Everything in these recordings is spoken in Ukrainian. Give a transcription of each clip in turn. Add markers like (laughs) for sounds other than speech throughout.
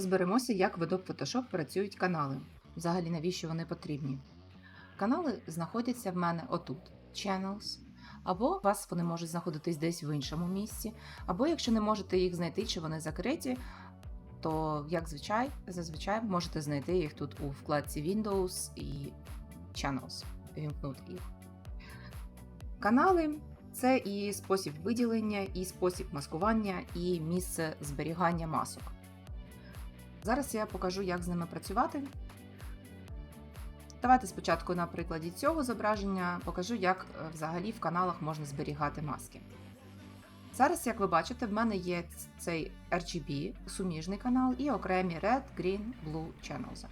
Розберемося, як в Adobe Photoshop працюють канали. Взагалі, навіщо вони потрібні. Канали знаходяться в мене отут Channels, або у вас вони можуть знаходитись десь в іншому місці, або якщо не можете їх знайти чи вони закриті, то як звичай, зазвичай можете знайти їх тут у вкладці Windows і Channels, вімкнути їх. Канали це і спосіб виділення, і спосіб маскування, і місце зберігання масок. Зараз я покажу, як з ними працювати. Давайте спочатку на прикладі цього зображення покажу, як е, взагалі в каналах можна зберігати маски. Зараз, як ви бачите, в мене є цей RGB суміжний канал і окремі Red, Green, Blue Channels.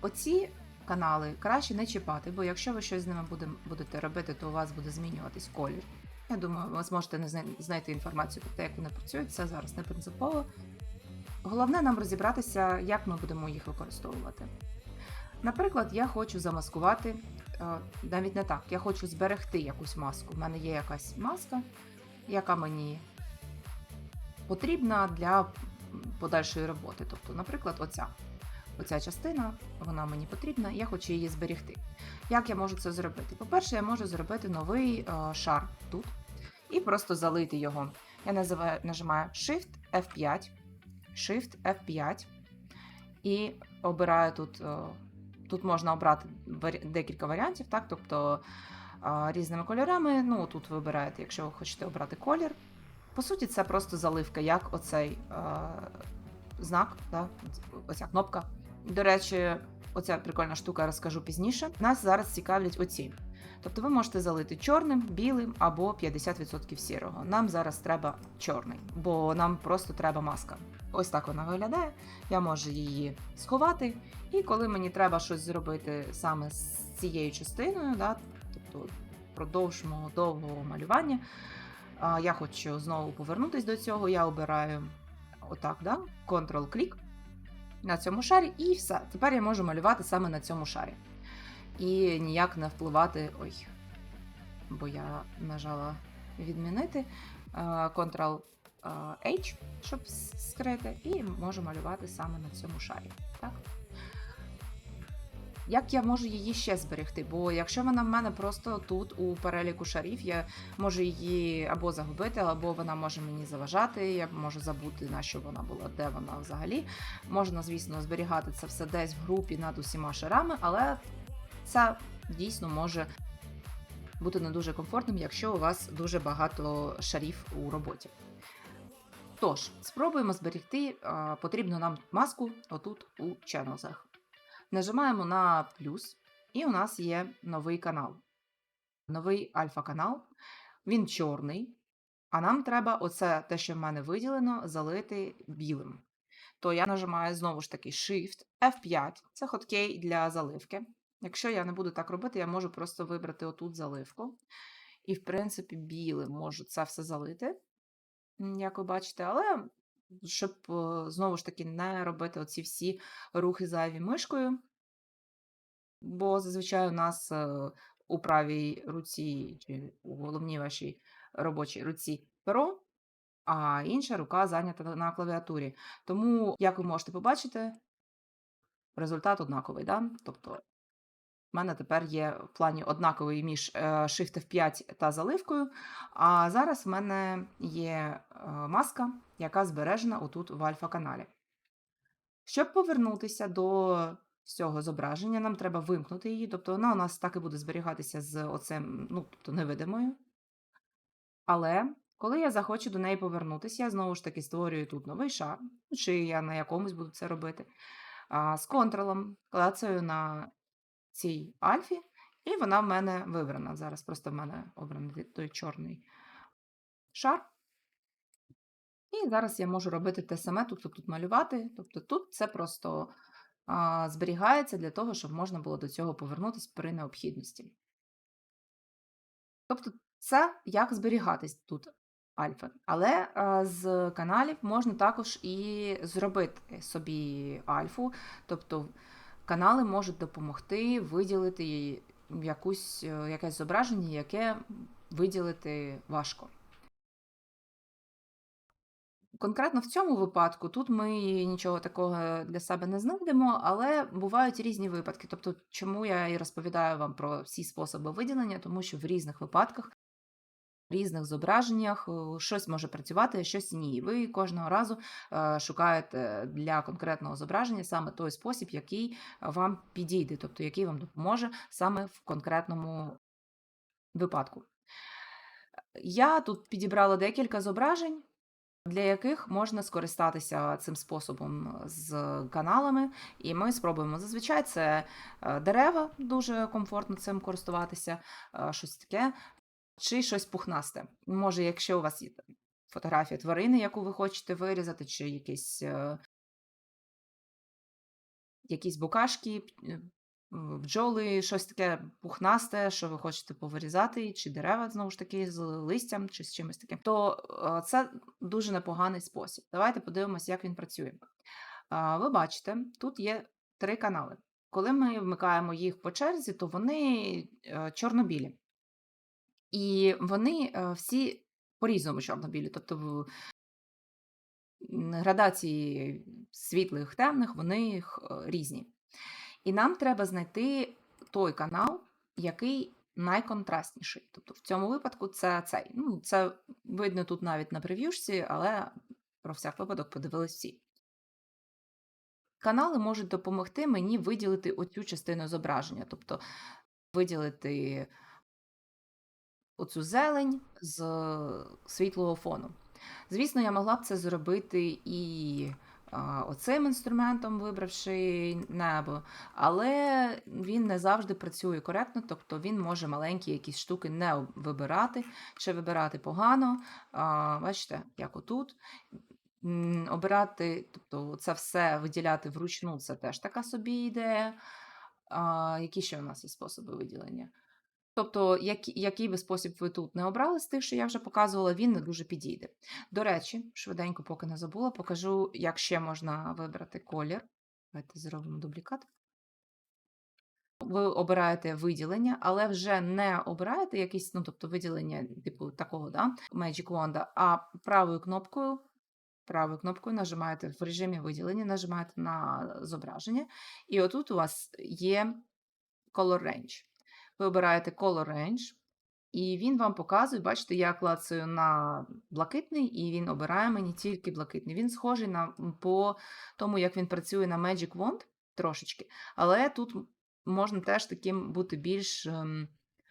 Оці канали краще не чіпати, бо якщо ви щось з ними будете робити, то у вас буде змінюватись колір. Я думаю, ви зможете знайти інформацію про те, як вони працюють, це зараз не принципово. Головне нам розібратися, як ми будемо їх використовувати. Наприклад, я хочу замаскувати, навіть не так, я хочу зберегти якусь маску. У мене є якась маска, яка мені потрібна для подальшої роботи. Тобто, наприклад, оця. Оця частина, вона мені потрібна, я хочу її зберегти. Як я можу це зробити? По-перше, я можу зробити новий шар тут і просто залити його. Я нажимаю Shift F5. Shift F5 і обираю тут. Тут можна обрати декілька варіантів, так? тобто різними кольорами. Ну, Тут вибираєте, якщо ви хочете обрати колір. По суті, це просто заливка, як оцей е, знак, да? оця кнопка. До речі, оця прикольна штука розкажу пізніше. Нас зараз цікавлять оці. Тобто ви можете залити чорним, білим або 50% сірого. Нам зараз треба чорний, бо нам просто треба маска. Ось так вона виглядає. Я можу її сховати. І коли мені треба щось зробити саме з цією частиною, да, тобто продовж мого довгого малювання, я хочу знову повернутися до цього, я обираю отак, да, Ctrl-клік на цьому шарі, і все. Тепер я можу малювати саме на цьому шарі. І ніяк не впливати. Ой, бо я нажала відмінити Ctrl H, щоб скрити, і можу малювати саме на цьому шарі. Так? Як я можу її ще зберегти? Бо якщо вона в мене просто тут у переліку шарів, я можу її або загубити, або вона може мені заважати, я можу забути, на що вона була, де вона взагалі. Можна, звісно, зберігати це все десь в групі над усіма шарами, але це дійсно може бути не дуже комфортним, якщо у вас дуже багато шарів у роботі. Тож, спробуємо зберегти потрібну нам маску отут у ченозах. Нажимаємо на плюс, і у нас є новий канал. Новий альфа-канал. Він чорний. А нам треба оце те, що в мене виділено, залити білим. То я нажимаю знову ж таки Shift F5, це хоткей для заливки. Якщо я не буду так робити, я можу просто вибрати отут заливку. І, в принципі, білим можу це все залити, як ви бачите, але щоб знову ж таки не робити оці всі рухи зайві мишкою. Бо зазвичай у нас е, у правій руці чи у головній вашій робочій руці перо, а інша рука зайнята на клавіатурі. Тому, як ви можете побачити, результат однаковий. Да? Тобто в мене тепер є в плані однаковий між е, Shift F5 та заливкою. А зараз в мене є е, маска, яка збережена отут в альфа-каналі. Щоб повернутися до цього зображення, нам треба вимкнути її, тобто вона у нас так і буде зберігатися з оцим, ну, тобто невидимою. Але коли я захочу до неї повернутися, я знову ж таки створюю тут новий шар, чи я на якомусь буду це робити. З контролом клацаю на цій альфі, і вона в мене вибрана. Зараз просто в мене обраний той чорний шар. І зараз я можу робити те саме, тобто тут малювати. Тобто тут це просто а, зберігається для того, щоб можна було до цього повернутися при необхідності. Тобто, це як зберігатись тут альфа. Але а, з каналів можна також і зробити собі альфу. тобто канали можуть допомогти виділити якусь, е, якесь зображення, яке виділити важко. Конкретно в цьому випадку тут ми нічого такого для себе не знайдемо, але бувають різні випадки. Тобто, чому я і розповідаю вам про всі способи виділення, тому що в різних випадках, різних зображеннях е, щось може працювати, щось ні. Ви кожного разу е, шукаєте для конкретного зображення саме той спосіб, який вам підійде, тобто який вам допоможе саме в конкретному випадку. Я тут підібрала декілька зображень для яких можна скористатися цим способом з каналами, і ми спробуємо. Зазвичай це е, дерева, дуже комфортно цим користуватися, щось таке, чи щось пухнасте. Може, якщо у вас є фотографія тварини, яку ви хочете вирізати, чи якісь, е, якісь букашки, е, бджоли, щось таке пухнасте, що ви хочете повирізати, чи дерева, знову ж таки, з листям, чи з чимось таким, то е, це дуже непоганий спосіб. Давайте подивимося, як він працює. Ви бачите, тут є три канали. Коли ми вмикаємо їх по черзі, то вони чорнобілі. І вони е, всі по-різному чорнобілі. Тобто градації світлих, темних, вони е, різні. І нам треба знайти той канал, який найконтрастніший. Тобто в цьому випадку це цей. Ну, це видно тут навіть на прев'юшці, але про всяк випадок подивились всі. Канали можуть допомогти мені виділити оцю частину зображення, тобто виділити оцю зелень з світлого фону. Звісно, я могла б це зробити і а, оцим інструментом, вибравши небо, але він не завжди працює коректно, тобто він може маленькі якісь штуки не вибирати чи вибирати погано. А, бачите, як отут. Обирати, тобто це все виділяти вручну, це теж така собі ідея. А, які ще у нас є способи виділення? Тобто, який би спосіб ви тут не обрали з тих, що я вже показувала, він не дуже підійде. До речі, швиденько, поки не забула, покажу, як ще можна вибрати колір. Давайте зробимо дублікат. Ви обираєте виділення, але вже не обираєте якісь, ну, тобто виділення, типу такого, да, Magic Wand, а правою кнопкою. Правою кнопкою нажимаєте в режимі виділення, нажимаєте на зображення, і отут у вас є Color Range. Ви обираєте Color Range, і він вам показує, бачите, я клацаю на блакитний, і він обирає мені тільки блакитний. Він схожий на, по тому, як він працює на Magic Wand трошечки, але тут можна теж таким бути більш ем,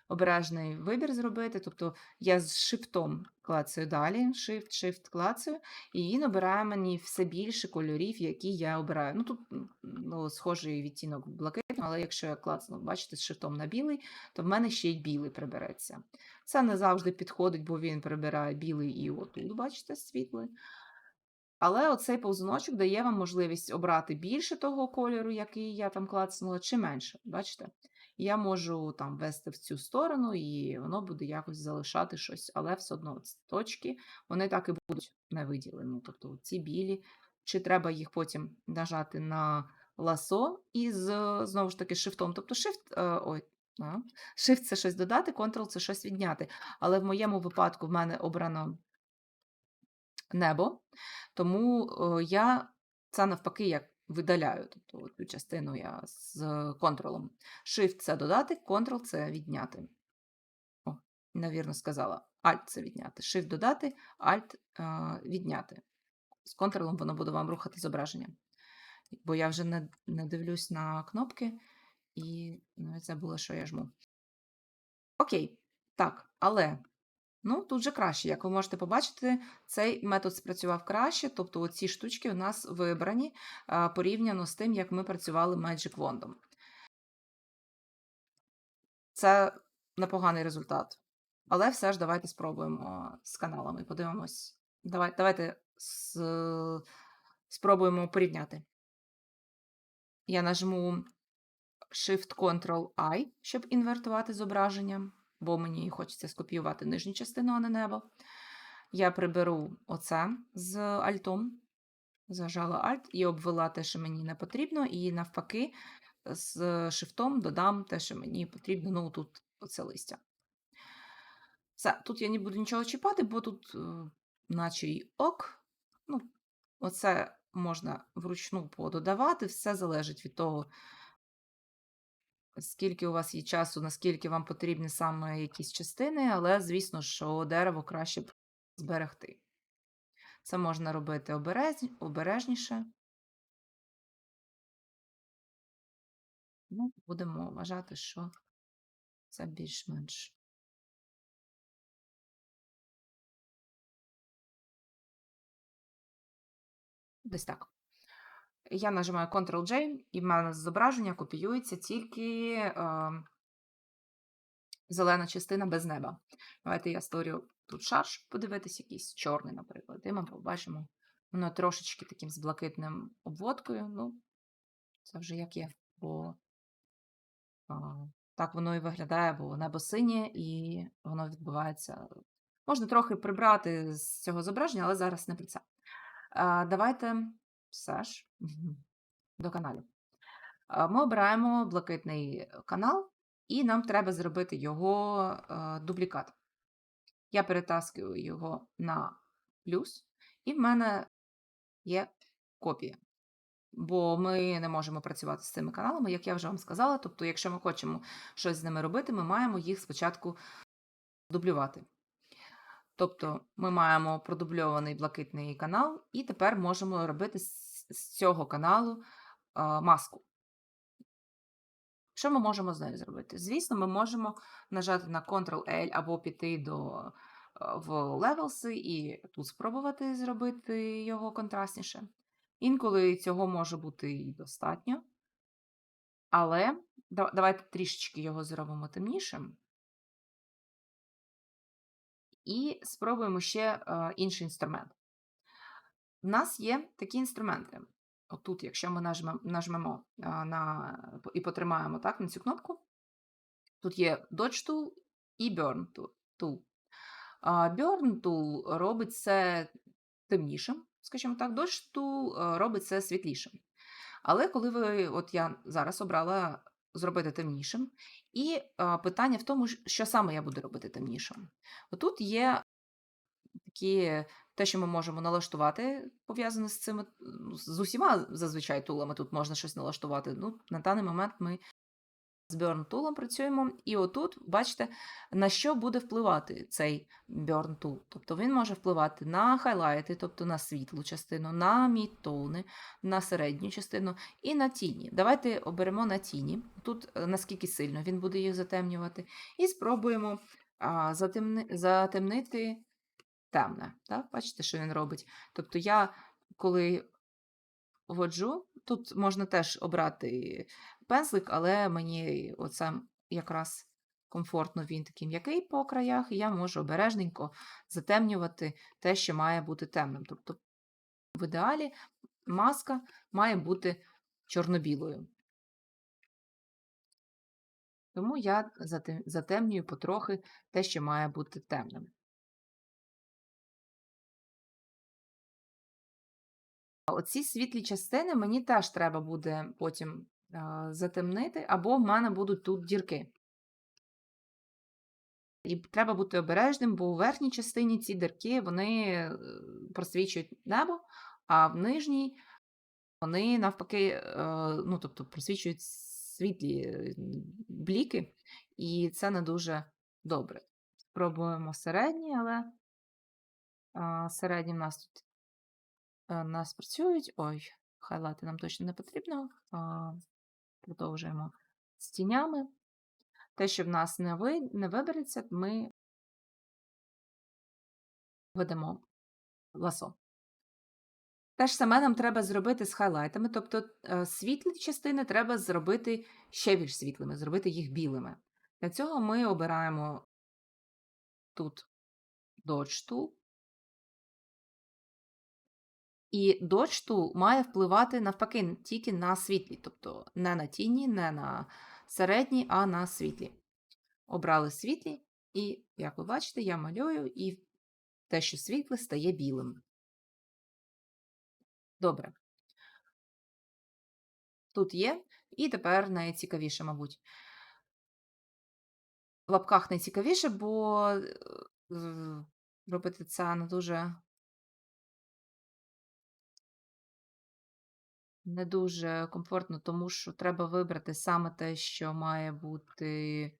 обережний вибір зробити. Тобто я з шифтом клацаю далі, Shift, Shift клацаю, і він обирає мені все більше кольорів, які я обираю. Ну тут ну, схожий відтінок блакитного, але якщо я клацну, бачите, з шифтом на білий, то в мене ще й білий прибереться. Це не завжди підходить, бо він прибирає білий і отут, бачите, світлий. Але оцей повзуночок дає вам можливість обрати більше того кольору, який я там клацнула, чи менше. Бачите? Я можу там вести в цю сторону, і воно буде якось залишати щось, але все одно ці точки вони так і будуть не виділені. Тобто ці білі, чи треба їх потім нажати на ласо із знову ж таки шифтом. Тобто shift, е, ой, shift це щось додати, Ctrl це щось відняти. Але в моєму випадку в мене обрано небо, тому е, я це навпаки як видаляю. Тобто цю частину я з контролем. Shift це додати, Ctrl це відняти. О, навірно сказала. Alt це відняти. Shift додати, Alt е, відняти. З контролем воно буде вам рухати зображення. Бо я вже не, не дивлюсь на кнопки і навіть забула, що я жму. Окей, так, але ну, тут же краще. Як ви можете побачити, цей метод спрацював краще, тобто оці штучки у нас вибрані порівняно з тим, як ми працювали Magic Wand. Це непоганий результат. Але все ж давайте спробуємо з каналами. Подивимось. Давай, давайте з, спробуємо порівняти. Я нажму Shift-Ctrl-I, щоб інвертувати зображення, бо мені хочеться скопіювати нижню частину, а не небо. Я приберу оце з альтом, зажала Alt і обвела те, що мені не потрібно, і навпаки, з шифтом додам те, що мені потрібно. Ну, тут оце листя. Все, тут я не буду нічого чіпати, бо тут, е, наче й ок. Ну, оце можна вручну пододавати, все залежить від того, скільки у вас є часу, наскільки вам потрібні саме якісь частини, але, звісно, що дерево краще б зберегти. Це можна робити обережні- обережніше. Ну, будемо вважати, що це більш-менш. Десь так. Я нажимаю Ctrl-J, і в мене зображення копіюється тільки е, зелена частина без неба. Давайте я створю тут шар, щоб подивитись, якийсь чорний, наприклад. І ми побачимо. Воно трошечки таким з блакитним обводкою. Ну, це вже як є, бо а, так воно і виглядає, бо небо синє і воно відбувається. Можна трохи прибрати з цього зображення, але зараз не про це. А, давайте все ж до каналів. Ми обираємо блакитний канал, і нам треба зробити його е, дублікат. Я перетаскую його на плюс, і в мене є копія. Бо ми не можемо працювати з цими каналами, як я вже вам сказала. Тобто, якщо ми хочемо щось з ними робити, ми маємо їх спочатку дублювати. Тобто ми маємо продубльований блакитний канал, і тепер можемо робити з, цього каналу маску. Що ми можемо з нею зробити? Звісно, ми можемо нажати на Ctrl-L або піти до, в Levels і тут спробувати зробити його контрастніше. Інколи цього може бути і достатньо. Але давайте трішечки його зробимо темнішим. І спробуємо ще е, інший інструмент. У нас є такі інструменти. Отут, якщо ми нажмемо, нажмемо на, і потримаємо так, на цю кнопку, тут є Dodge Tool і Burn Tool. Burn Tool робить це темнішим, скажімо так, Dodge Tool е, робить це світлішим. Але коли ви, от я зараз обрала зробити темнішим, і питання в тому, що саме я буду робити темнішим. Отут є такі те, що ми можемо налаштувати, пов'язане з цими ну, з усіма зазвичай тулами тут можна щось налаштувати. Ну, на даний момент ми з Burn Tool працюємо, і отут, бачите, на що буде впливати цей Burn Tool. Тобто він може впливати на хайлайти, тобто на світлу частину, на мідтони, на середню частину і на тіні. Давайте оберемо на тіні. Тут е, наскільки сильно він буде їх затемнювати, і спробуємо а, затемни, затемнити темне. Так? Бачите, що він робить? Тобто я, коли вводжу, тут можна теж обрати пензлик, але мені оце якраз комфортно він такий м'який по краях, і я можу обережненько затемнювати те, що має бути темним. Тобто, в ідеалі маска має бути чорно-білою. Тому я затемнюю потрохи те, що має бути темним. Оці світлі частини мені теж треба буде потім затемнити, або в мене будуть тут дірки. І треба бути обережним, бо у верхній частині ці дірки вони е, просвічують небо, а в нижній вони навпаки, е, ну, тобто просвічують світлі е, бліки, і це не дуже добре. Спробуємо середній, але середні в нас тут нас працюють. Ой, хайлайти нам точно не потрібно. Продовжуємо з тінями. Те, що в нас не, ви, не вибереться, ми ведемо ласо. Те ж саме нам треба зробити з хайлайтами, тобто е, світлі частини треба зробити ще більш світлими, зробити їх білими. Для цього ми обираємо тут Dodge Tool. І Dodge Tool має впливати навпаки тільки на світлі, тобто не на тіні, не на середні, а на світлі. Обрали світлі, і, як ви бачите, я малюю, і те, що світле, стає білим. Добре. Тут є, і тепер найцікавіше, мабуть. В лапках найцікавіше, бо е, робити це не дуже Не дуже комфортно, тому що треба вибрати саме те, що має бути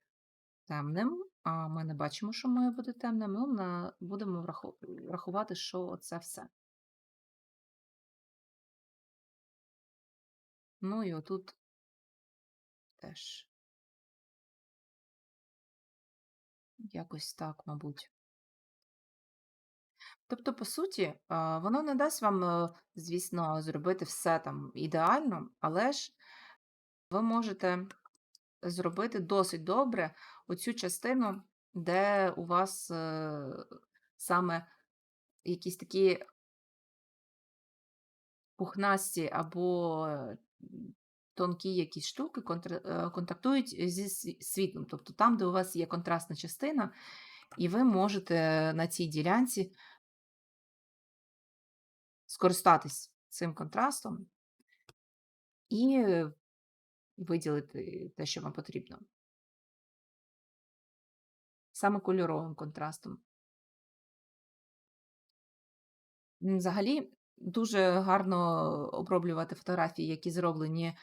темним, а ми не бачимо, що має бути темним. Ми будемо враху рахувати, що це все. Ну і отут теж. Якось так, мабуть. Тобто, по суті, воно не дасть вам, е, звісно, зробити все там ідеально, але ж ви можете зробити досить добре оцю частину, де у вас, е, саме якісь такі пухнасті або, тонкі якісь штуки е, контактують зі сві світлом. Тобто там, де у вас є контрастна частина, і ви можете на цій ділянці скористатись цим контрастом і виділити те, що вам потрібно. Саме кольоровим контрастом. Взагалі, дуже гарно оброблювати фотографії, які зроблені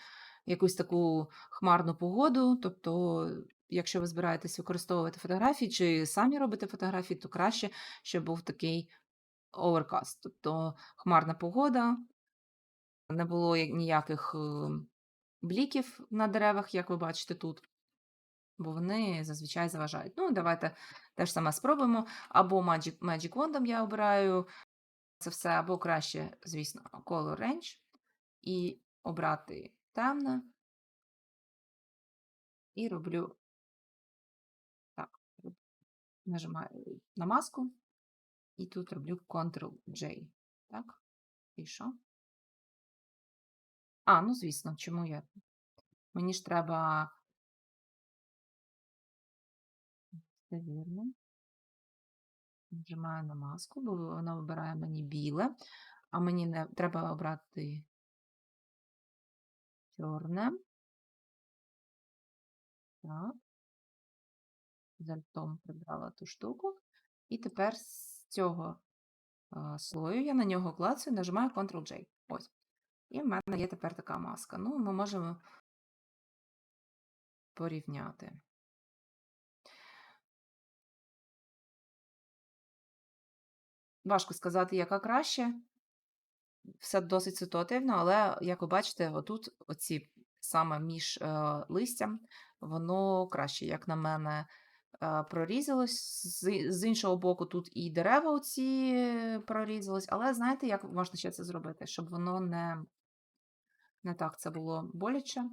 в якусь таку хмарну погоду. Тобто, якщо ви збираєтесь використовувати фотографії чи самі робите фотографії, то краще, щоб був такий overcast, тобто хмарна погода, не було ніяких, е, бліків на деревах, як ви бачите тут, бо вони зазвичай заважають. Ну, давайте те ж саме спробуємо. Або Magic Magic Wand я обираю це все, або краще, звісно, Color Range і обрати темне. І роблю так, нажимаю на маску, і тут роблю Ctrl-J. Так, і що? А, ну звісно, чому я? Мені ж треба. Все вірно. Нажимаю на маску, бо вона вибирає мені біле, а мені не треба обрати чорне. Так. З альтом прибрала ту штуку. І тепер цього слою я на нього клацаю, нажимаю Ctrl-J. Ось. І в мене є тепер така маска. Ну, ми можемо порівняти. Важко сказати, яка краще. Все досить ситуативно, але, як ви бачите, отут, оці саме між е, листям, воно краще, як на мене, прорізалось. З, іншого боку, тут і дерева оці прорізались, але знаєте, як можна ще це зробити, щоб воно не, не так це було боляче.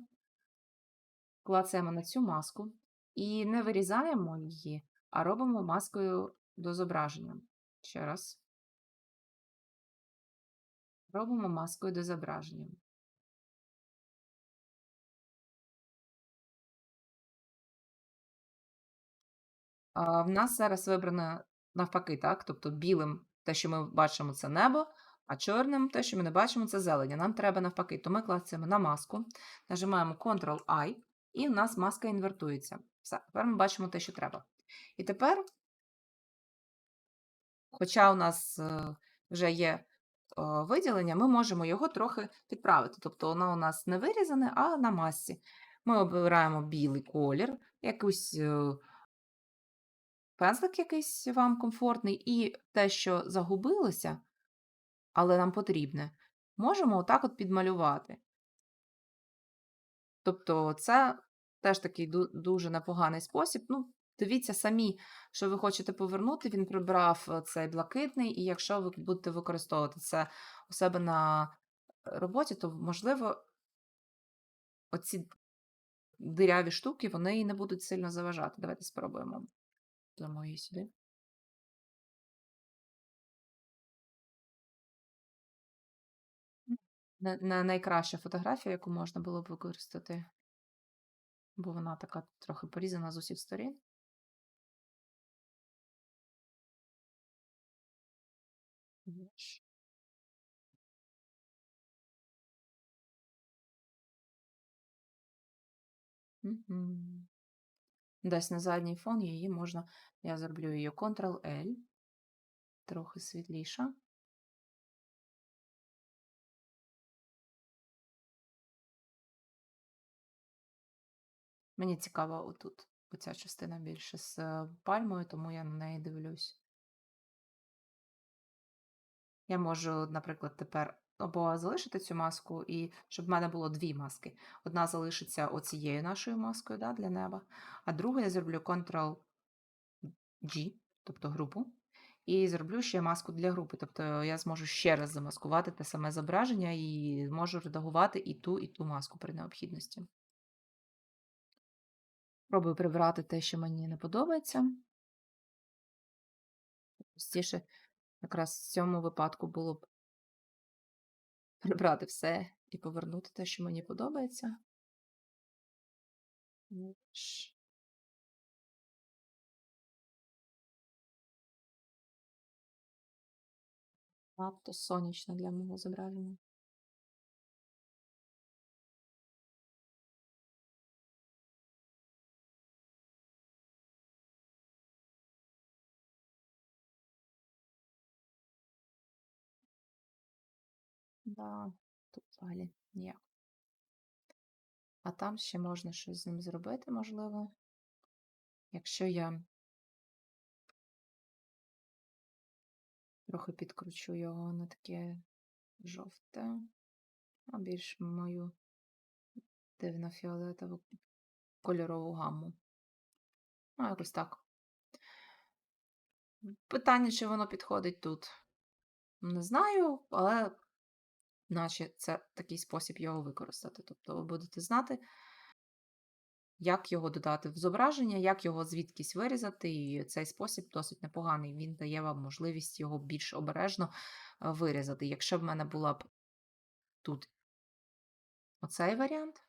Клацаємо на цю маску і не вирізаємо її, а робимо маскою до зображення. Ще раз. Робимо маскою до зображення. В нас зараз вибрано навпаки, так? Тобто білим те, що ми бачимо, це небо, а чорним те, що ми не бачимо, це зелення. Нам треба навпаки. То ми клацаємо на маску, нажимаємо Ctrl-I, і в нас маска інвертується. Все, тепер ми бачимо те, що треба. І тепер, хоча у нас е, вже є виділення, ми можемо його трохи підправити. Тобто воно у нас не вирізане, а на масці. Ми обираємо білий колір, якийсь е, пензлик якийсь вам комфортний, і те, що загубилося, але нам потрібне, можемо отак от підмалювати. Тобто, це теж такий дуже непоганий спосіб. Ну, Дивіться самі, що ви хочете повернути, він прибрав е, цей блакитний, і якщо ви будете використовувати це у себе на роботі, то, можливо, оці диряві штуки вони не будуть сильно заважати. Давайте спробуємо. Її сюди. Не, не найкраща фотографія, яку можна було б використати, бо вона така трохи порізана з усіх сторін. Мгм. Десь на задній фон її можна, я зроблю її Ctrl-L, трохи світліша. Мені цікава отут, оця частина більше з е, пальмою, тому я на неї дивлюсь. Я можу, наприклад, тепер або залишити цю маску, і щоб в мене було дві маски. Одна залишиться оцією нашою маскою да, для неба, а другу я зроблю Ctrl-G, тобто групу, і зроблю ще маску для групи. Тобто я зможу ще раз замаскувати те саме зображення і можу редагувати і ту, і ту маску при необхідності. Пробую прибрати те, що мені не подобається. Простіше, якраз в цьому випадку було б прибрати все і повернути те, що мені подобається. Надто сонячно для мого зображення. Да, тут взагалі ніяк. А там ще можна щось з ним зробити, можливо. Якщо я трохи підкручу його на таке жовте, а більш мою дивно фіолетову кольорову гамму. Ну, якось так. Питання, чи воно підходить тут. Не знаю, але наче це такий спосіб його використати. Тобто ви будете знати, як його додати в зображення, як його звідкись вирізати. І цей спосіб досить непоганий. Він дає вам можливість його більш обережно е, вирізати. Якщо в мене була б тут оцей варіант,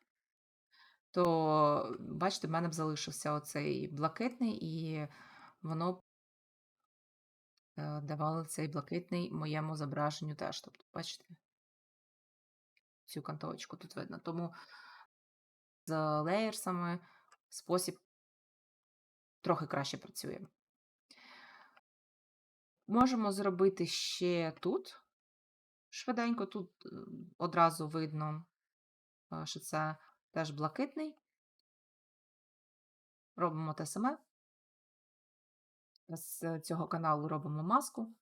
то, бачите, в мене б залишився оцей блакитний, і воно б е, давало цей блакитний моєму зображенню теж. Тобто, бачите, цю кантовочку тут видно. Тому з леєрсами спосіб трохи краще працює. Можемо зробити ще тут. Швиденько, тут е, одразу видно, е, що це теж блакитний. Робимо те саме. З цього каналу робимо маску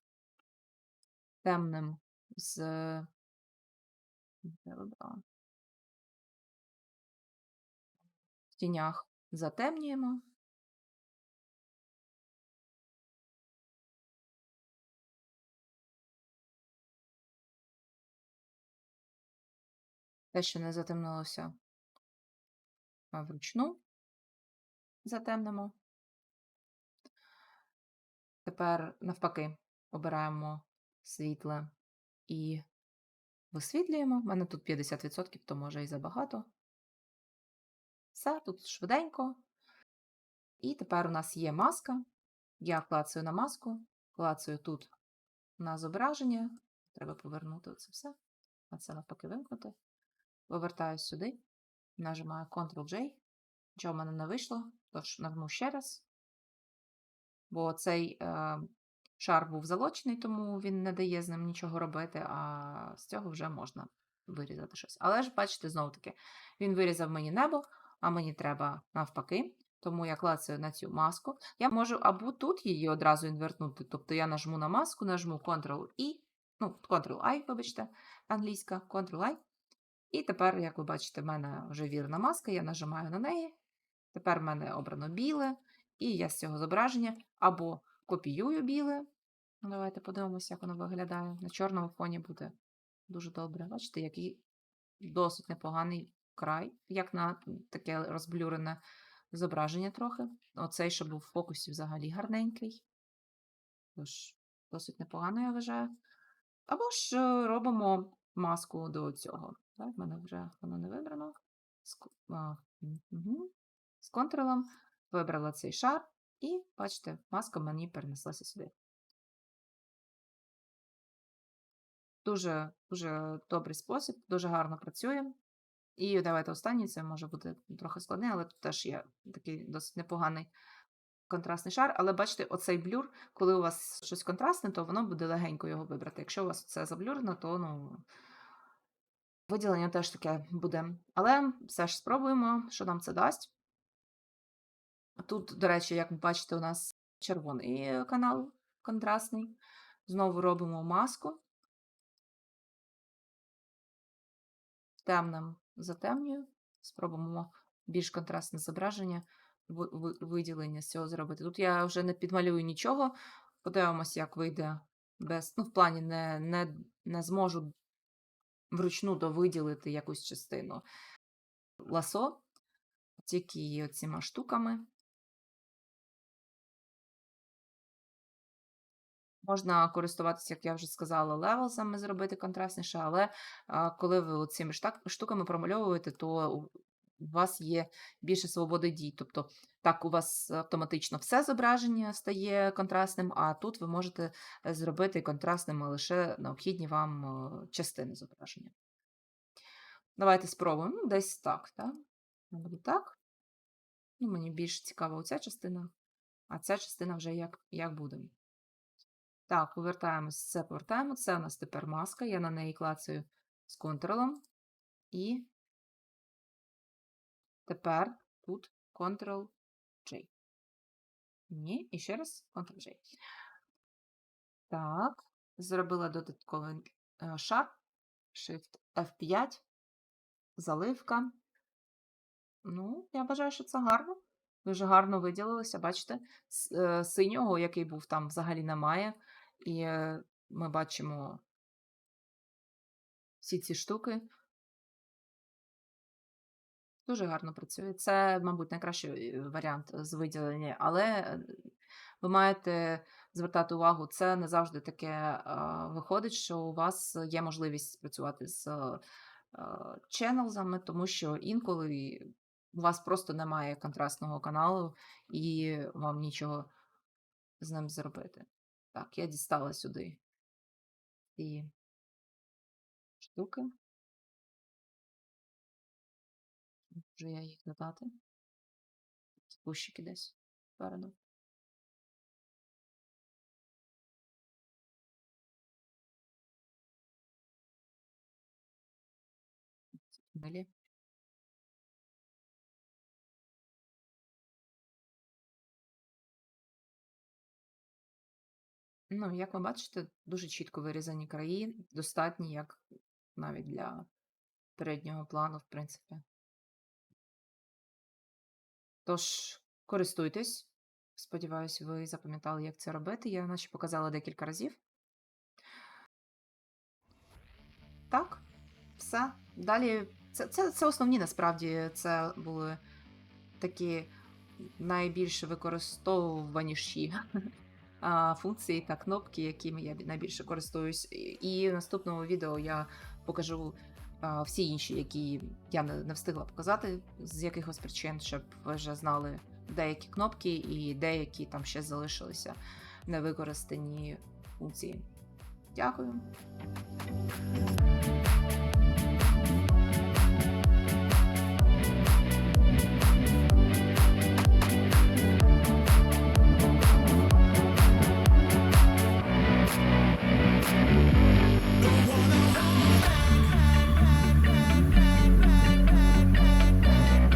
темним з де вибрала? в тінях затемнюємо. Те, що не затемнилося вручну, затемнимо. Тепер, навпаки, обираємо світле і висвітлюємо. У мене тут 50%, то може і забагато. Все, тут швиденько. І тепер у нас є маска. Я клацаю на маску, клацаю тут на зображення. Треба повернути це все. А це навпаки вимкнути. Повертаю сюди, нажимаю Ctrl-J. Нічого в мене не вийшло, тож нажму ще раз. Бо цей е, шар був залочений, тому він не дає з ним нічого робити, а з цього вже можна вирізати щось. Але ж, бачите, знову таки, він вирізав мені небо, а мені треба навпаки. Тому я клацаю на цю маску. Я можу або тут її одразу інвертнути. Тобто я нажму на маску, нажму Ctrl-I, ну, Ctrl-I, вибачте, англійська, Ctrl-I. І тепер, як ви бачите, в мене вже вірна маска, я нажимаю на неї. Тепер в мене обрано біле, і я з цього зображення або копіюю біле. Ну, Давайте подивимося, як воно виглядає. На чорному фоні буде дуже добре. Бачите, який досить непоганий край, як на таке розблюрене зображення трохи. Оцей, що був в фокусі, взагалі гарненький. Тож, досить непогано, я вважаю. Або ж е, робимо маску до цього. Так, в мене вже воно не вибрано. З, а, угу. З контролем вибрала цей шар, і, бачите, маска мені перенеслася сюди. Дуже дуже добрий спосіб, дуже гарно працює. І давайте останній, це може бути трохи складне, але тут теж є такий досить непоганий контрастний шар. Але бачите, оцей блюр, коли у вас щось контрастне, то воно буде легенько його вибрати. Якщо у вас це заблюрено, то ну, виділення теж таке буде. Але все ж спробуємо, що нам це дасть. Тут, до речі, як ви бачите, у нас червоний канал контрастний. Знову робимо маску. Темним затемнюю. Спробуємо більш контрастне зображення, ви- ви- виділення з цього зробити. Тут я вже не підмалюю нічого. Подивимося, як вийде без. Ну, в плані не, не, не зможу вручну довиділити якусь частину ласо, тільки оціма штуками. Можна користуватися, як я вже сказала, левелзами, зробити контрастніше, але коли ви цими штуками промальовуєте, то у вас є більше свободи дій. Тобто, так, у вас автоматично все зображення стає контрастним, а тут ви можете е, зробити контрастними лише необхідні вам е, частини зображення. Давайте спробуємо. Ну, десь так, так? Так. Ну, мені більш цікава оця частина, а ця частина вже як, як буде. Так, повертаємось, це повертаємо. Це у нас тепер маска. Я на неї клацаю з контролом. І тепер тут Ctrl-J. Ні, і ще раз Ctrl-J. Так, зробила додатковий е, шар. Shift F5. Заливка. Ну, я вважаю, що це гарно. Дуже гарно виділилося, бачите? Е, Синього, який був там, взагалі немає. І е, ми бачимо всі ці штуки. Дуже гарно працює. Це, мабуть, найкращий е, варіант з виділення, але е, ви маєте звертати увагу, це не завжди таке е, виходить, що у вас є можливість працювати з е, ченелзами, тому що інколи у вас просто немає контрастного каналу і вам нічого з ним зробити. Так, я дістала сюди ці штуки. Вже я їх додати. Кущики десь спереду. Далі. Ну, як ви бачите, дуже чітко вирізані краї, достатні, як навіть для переднього плану, в принципі. Тож, користуйтесь. Сподіваюсь, ви запам'ятали, як це робити. Я наче показала декілька разів. Так, все. Далі. Це, це, це основні насправді це були такі найбільш використовуваніші (laughs) функції та кнопки, якими я найбільше користуюсь. І- в наступному відео я покажу всі інші, які я не встигла показати з якихось причин, щоб ви вже знали деякі кнопки і деякі там ще залишилися невикористані функції. Дякую.